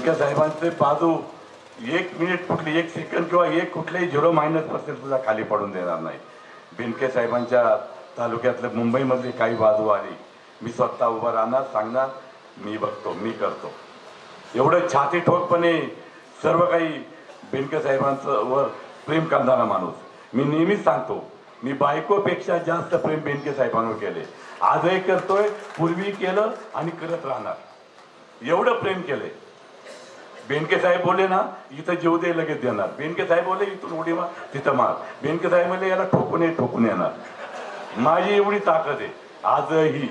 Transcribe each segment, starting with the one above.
बेनके साहेबांचे बाजू एक मिनिट कुठली एक सेकंड किंवा एक कुठलेही झिरो मायनस पर्सेंट सुद्धा खाली पडून देणार नाही. बेनके साहेबांच्या तालुक्यातले मुंबईमधली काही बाजू आली. मी स्वतः उभं राहणार सांगणार मी बघतो मी करतो. एवढं छाती ठोकपणे सर्व काही बेनके साहेबांचं वर प्रेम करणारा माणूस. मी नेहमीच सांगतो मी बायकोपेक्षा जास्त प्रेम बेनके साहेबांवर केले. आजही करतोय पूर्वी केलं आणि करत राहणार. एवढं प्रेम केलंय. बेनके साहेब बोलले ना इथं जीव दे लगेच देणार. बेनके साहेब बोलले इथून उडी मार तिथं मार. बेनके साहेब म्हणले याला ठोकून ये ठोकून येणार. माझी एवढी ताकद आहे. आजही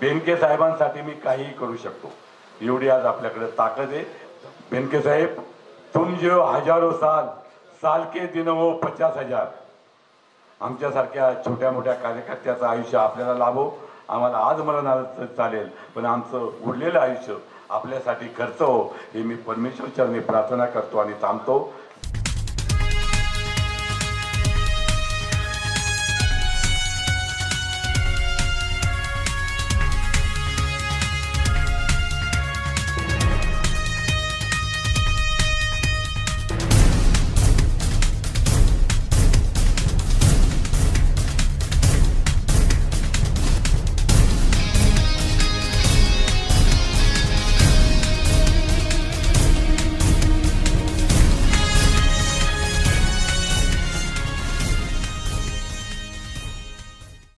बेनके साहेबांसाठी मी काहीही करू शकतो. एवढी आज आपल्याकडे ताकद आहे. बेनके साहेब तुम जो हजारो साल साल के दिन हो पचास हजार. आमच्यासारख्या छोट्या मोठ्या कार्यकर्त्याचं आयुष्य आपल्याला लाभो. आम्हाला आज मला तर चालेल पण आमचं उरलेलं आयुष्य आपल्यासाठी खर्च हो हे मी परमेश्वर चरणी प्रार्थना करतो आणि थांबतो.